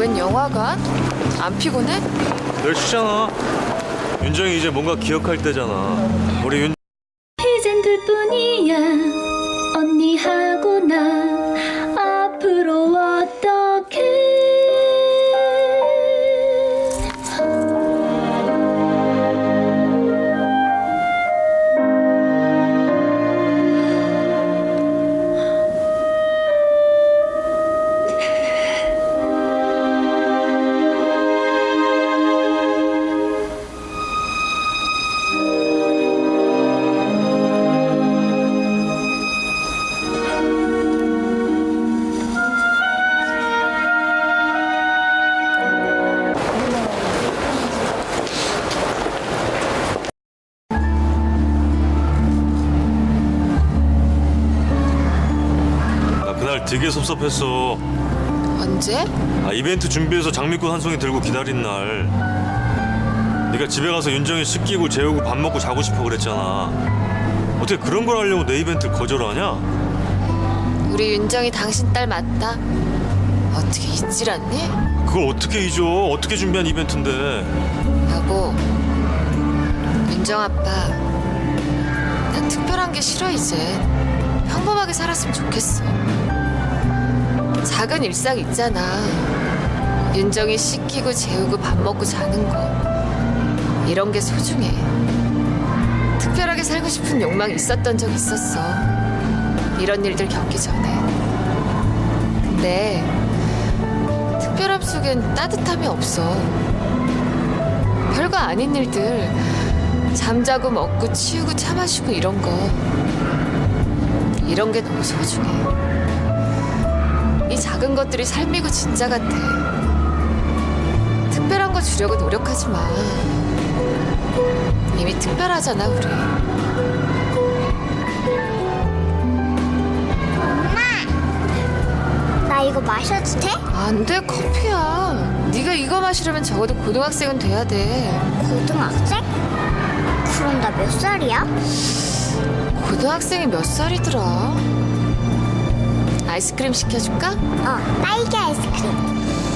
웬 영화관? 안 피곤해? 널 쉬잖아. 윤정이 이제 뭔가 기억할 때잖아. 우리 윤 그날 되게 섭섭했어. 언제? 아, 이벤트 준비해서 장미꽃 한 송이 들고 기다린 날. 네가 집에 가서 윤정이 씻기고 재우고 밥 먹고 자고 싶어 그랬잖아. 어떻게 그런 걸 하려고 내 이벤트를 거절하냐? 우리 윤정이 당신 딸 맞다. 어떻게 잊질 않니? 그걸 어떻게 잊어? 어떻게 준비한 이벤트인데? 여보, 윤정 아빠, 난 특별한 게 싫어 이제. 평범하게 살았으면 좋겠어. 작은 일상 있잖아. 윤정이 씻기고 재우고 밥 먹고 자는 거. 이런 게 소중해. 특별하게 살고 싶은 욕망이 있었던 적 있었어. 이런 일들 겪기 전에. 근데 특별함 속엔 따뜻함이 없어. 별거 아닌 일들 잠자고 먹고 치우고 차 마시고 이런 거 이런 게 너무 소중해 이 작은 것들이 삶이고 진짜 같아. 특별한 거 주려고 노력하지 마. 이미 특별하잖아 우리. 나 이거 마셔도 돼? 안 돼 커피야. 네가 이거 마시려면 적어도 고등학생은 돼야 돼. 고등학생? 그럼 나 몇 살이야? 고등학생이 몇 살이더라 아이스크림 시켜줄까? 어, 딸기 아이스크림.